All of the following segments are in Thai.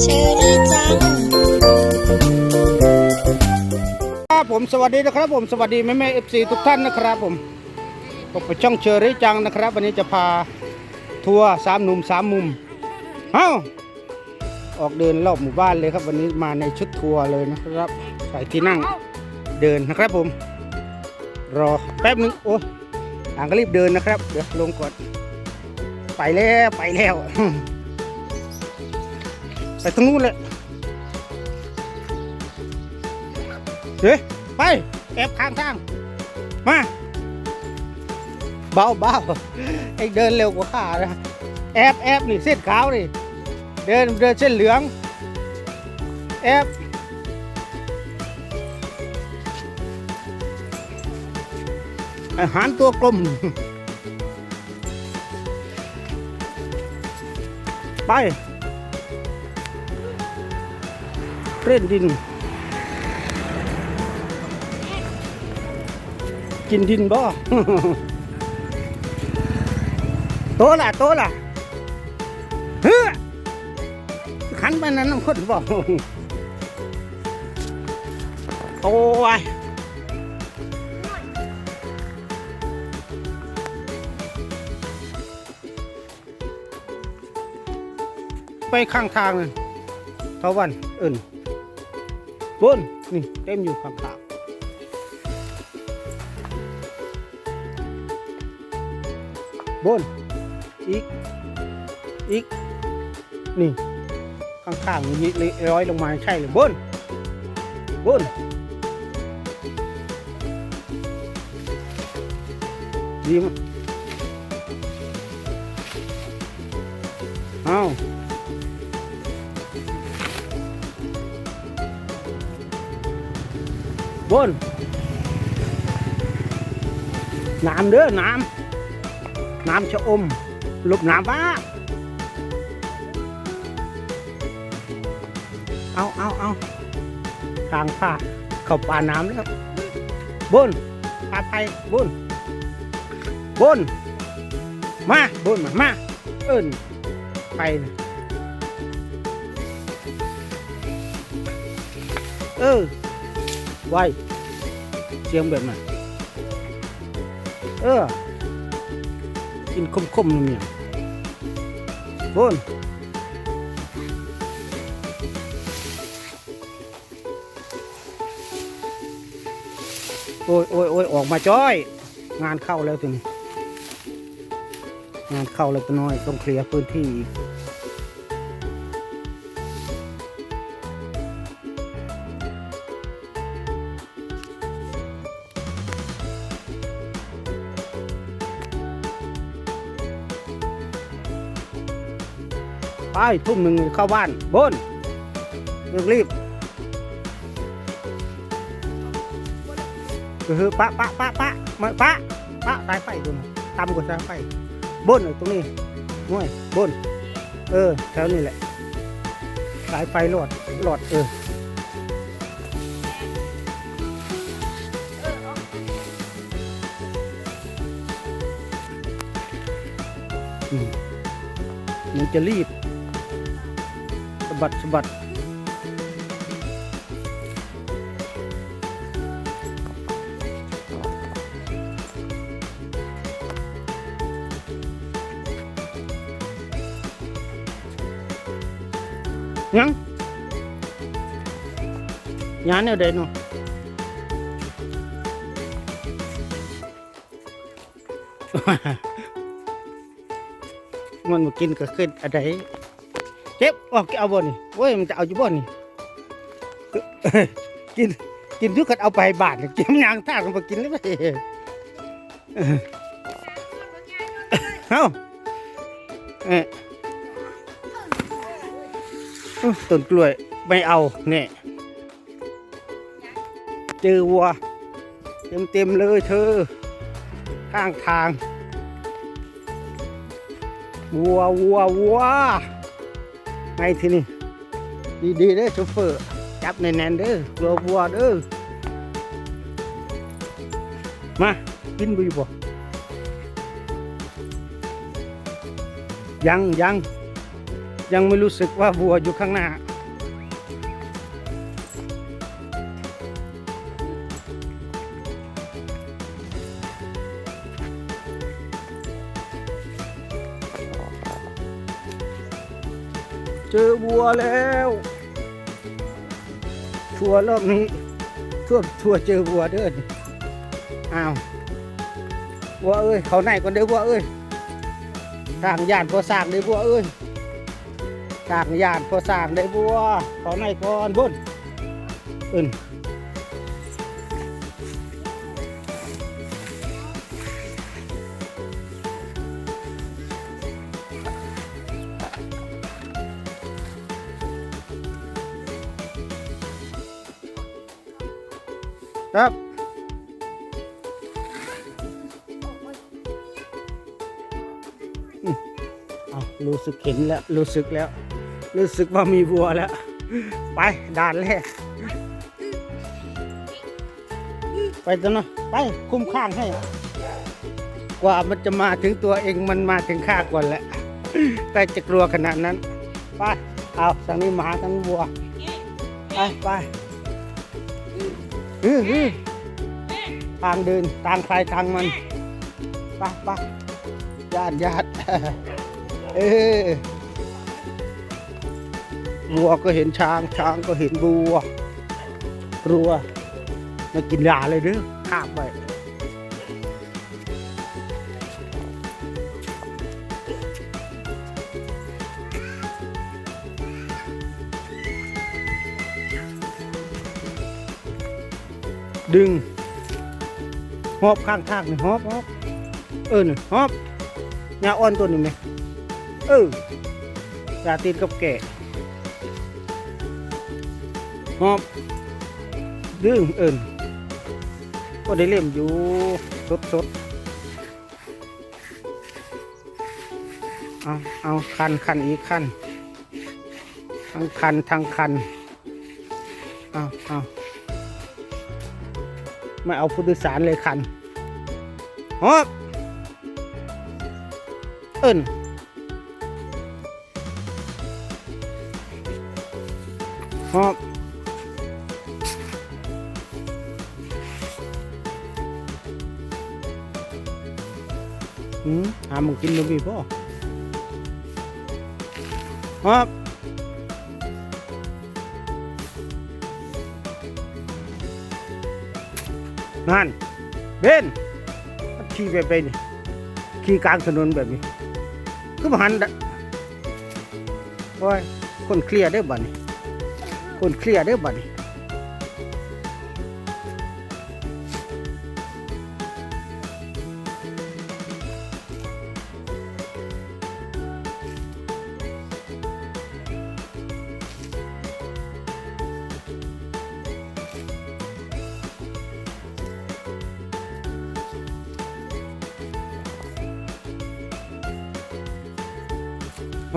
เชอรี่จังครับผมสวัสดีนะครับ ผมสวัสดีแม่แม่เอฟซีทุกท่านนะครับ ผมผมไปช่องเชอรี่จังนะครับ วันนี้จะพาทัวร์สามหนุ่มสามมุมเอ้าออกเดินรอบหมู่บ้านเลยครับ วันนี้มาในชุดทัวร์เลยนะครับใส่ที่นั่งเดินนะครับผม รอแป๊บนึงโอ้อ่างก็รีบเดินนะครับ เดี๋ยวลงก่อน ไปแล้วไปแล้ว ไปตรงนู้นเลยเฮ้ยไปแอบข้างทางมาเบาเบาไอ้เดินเร็วกว่าข้านะแอบแอบนี่เส้นขาวนี่เดินเดินเส้นเหลืองแอบอาหารตัวกลม ไป เล่นดิน กินดินบ่โตล่ะโตล่ะเฮ้อขันไปนั้นน้ำข้นบ่โอ้ย ไปข้างทางนั่นเทาวันเอิ่นบนนี่เต็มอยู่ข้างทางบนอีกอีกนี่ข้างๆนี่ร้อยลงมาใช่เลยบนบนดีมั้ยเอา บนน้ำเด้อน้ำน้ำชะอมหลบน้ำบ้าเอาเอาเอาทางผ้าเข้าป่าน้ำแล้วบนพาไปบนบนมาบนมามาเอิ้นไปเออ ไวเสียงแบบนั้นเออกินคมๆเนี่ยบนโอ้ยโอ้ยโอ้ยออกมาจ้อย งานเข้าแล้วถึง งานเข้าแล้วก็น้อยต้องเคลียร์พื้นที่อีก ไปทุ่มหนึ่งเข้าบ้านบนรีบรีบเออปะปะปะปะมาปะปะสายไฟดูนะตำกว่าสายไฟบนตรงนี้ง่วยบน เออแถวนี้แหละ สายไฟหลอดหลอดเออมันจะรีบ บัดสะบัดยังยานเนี่ยเด่นเนาะมันมากินก็ขึ้นอะไร เก็บออกเอาบ่นี่เว้ยมันจะเอาอยู่บ่นี่กินกินทุกคนเอาไปบาทเนี่ยกินยางท่ากันมากินเลยไหมเอ้าเอ๊ะอื้อต้นกล้วยไม่เอาเนี่ยเจอวัวเต็มเต็มเลยเธอ ข้างทางวัววัววัว ไงทีนี่ดีดีๆเด้อโชเฟอร์ จับแน่นๆเด้อกลัววัวเด้อ มา กินบุยบ่ยังยังยังไม่รู้สึกว่าวัวอยู่ข้างหน้า เจอวัวแล้วชัวรอบนี้ทั่วชัวเจอวัวเด้อนี่อ้าววัวเอ้ยเขาไหนก่อนเด้อวัวเอ้ยสร้างยานพอสร้างได้บัวเอ้ยสร้างยานพอสร้างได้บัวเขาไหนก่อนบุญอื่น ครับเอารู้สึกเห็นแล้ว รู้สึกแล้ว รู้สึกว่ามีวัวแล้ว ไปด่านแรก ไปตัวนะไป คุ้มข้างให้ กว่ามันจะมาถึงตัวเองมันมาถึงข้าก่อนแหละ แต่จะกลัวขนาดนั้น ไป เอาทางนี้หมาทางวัว ไปไป อืออือทางเดินทางใครทางมันไปไปญาติญาติเออวัวก็เห็นช้าง ช้างก็เห็นวัวรัวมากินยาเลยเด้อข้ามไป ดึง หอบข้างทางนี่หอบหอบเออนี่หอบยาอ่อนตัวนี้ไหมเออยาตีนกับแก่หอบ ดึงเอินก็ได้เล่มอยู่สดสดเอาเอาคันคันอีกคันทั้งคันทั้งคันเอาเอา ไม่เอาผู้โดยสารเลยคันฮอบเอินฮอบอืมหามึงกินมึงมีป่ฮอบ นั่นเบนขี่แบบไปนี่ขี่กลางถนนแบบนี้คือมาหันโอ้ยคนเคลียร์ได้บ่นี่คนเคลียร์ได้บ่นี่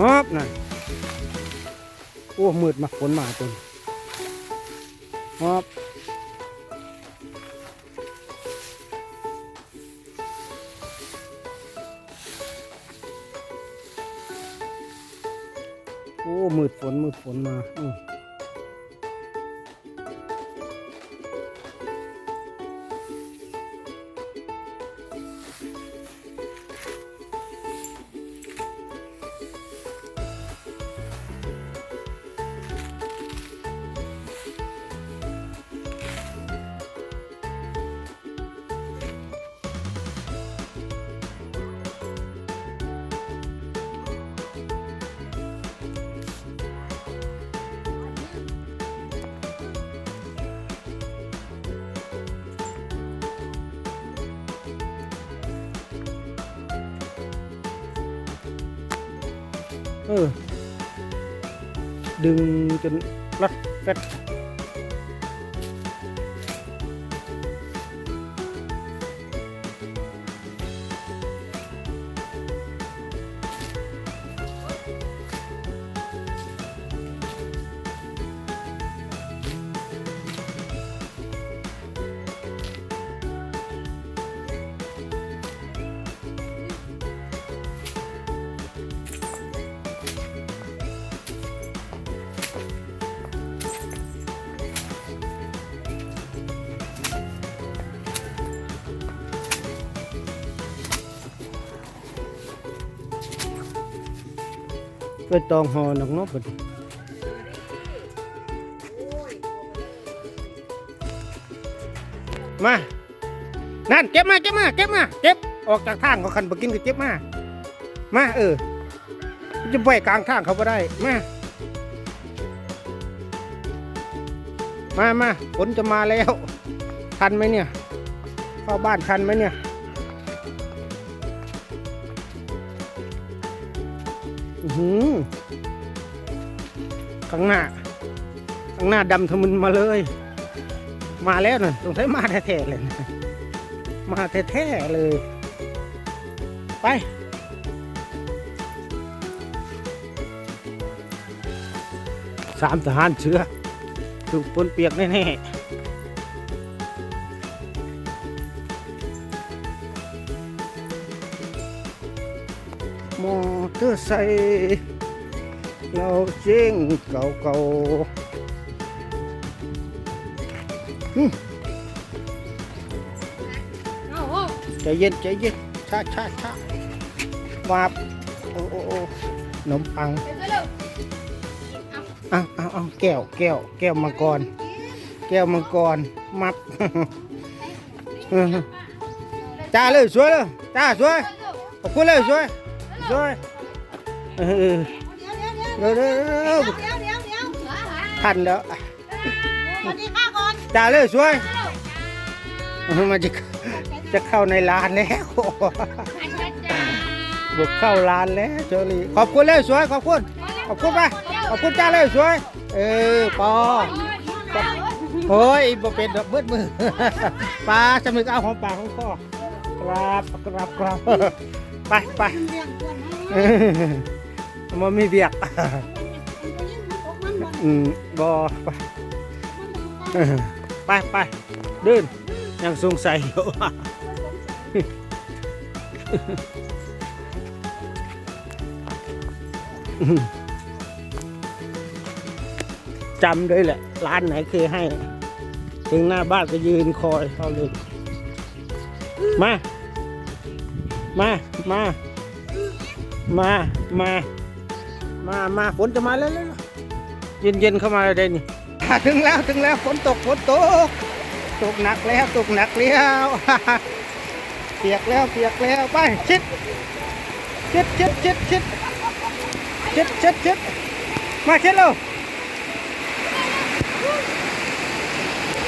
ฮอบนั่นโอ้มืดมาฝนมาตนฮอบโอ้มืดฝนมืดฝนมาอื เออ ดึงจนรัดแฟด ไปตองหอนักเนกบัดมา นั่นเก็บมาเก็บมาเก็บมาเก็บออกจากทางเขาคันบ่กินก็เก็บมา มาเออ จะไปกลางทางเขาบ่ได้ มา มามาฝนจะมาแล้ว ทันไหมเนี่ย เข้าบ้านทันไหมเนี่ย หือข้างหน้า ข้างหน้าดำทะมึนมาเลย มาแล้วนะสงสัยมาแท้ๆเลยนะมาแท้ๆเลย ไป สามทหารเชื้อ ถูกปนเปียกแน่ๆ มอเตอร์ไซค์เราเจ๊งเก่าๆหึใจเย็นใจเย็นช้าช้าช้ามาบโอ้โอ้โอ้ขนมปังเอาเอาเอาแก้วแก้วแก้วมังกร แก้วมังกร มับจ้าเลยสวยเลยจ้าสวยขอบคุณเลยสวย สวยเออเร็วเร็วเร็วทันแล้วสวัสดีค่ะก่อนจ้าเลยสวยเออมันจะจะเข้าในร้านแล้วบุกเข้าร้านแล้วเจอรี่ขอบคุณเลยสวยขอบคุณขอบคุณไปขอบคุณจ้าเลยสวย เออปอโอ้ยบ่เป็นดอกเบิดมือปลาจะมึกเอาของปากของคอครับครับครับ ไปไปเออมันมีเบียกอืมบอไปเออไปไปเดินยังสงสัยอยู่จำเลยแหละ ร้านไหนเคยให้ ถึงหน้าบ้านก็ยืนคอยเขาเลย มา มา มา มา มา มา มา ฝนจะมาแล้วแล้วเย็นเย็นเข้ามาเลยนี่ถึงแล้ว ถึงแล้ว ฝนตก ฝนตก ตกหนักแล้ว ตกหนักแล้ว เปียกแล้ว เปียกแล้ว ไป ชิด ชิดชิดชิดชิดชิดชิดชิดมาชิดเร็ว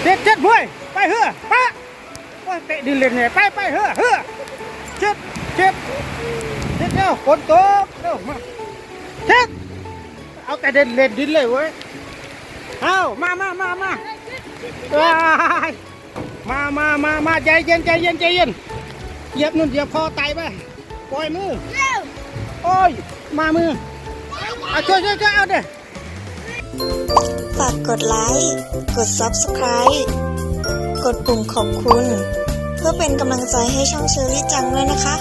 ชิดชิดห้วยไปเหือปะโอ้ยเตะดินเล่นเนี่ยไปไปเหือเหือ ชิดชิดชิดเร็วฝนตกเร็วมาชิดเอาแต่เดินเล่นดินเลยเว้ยเอามามามามาว้ายมามามามาใจเย็นใจเย็นใจเย็นเหยียบนู่นเหยียบคอไตไปปล่อยมือโอ้ยมามือเอาช่วยช่วยช่วยเอาเด้ฝากกดไลค์ กด Subscribe กดปุ่มขอบคุณ เพื่อเป็นกำลังใจให้ช่องเชอรี่จังด้วยนะคะ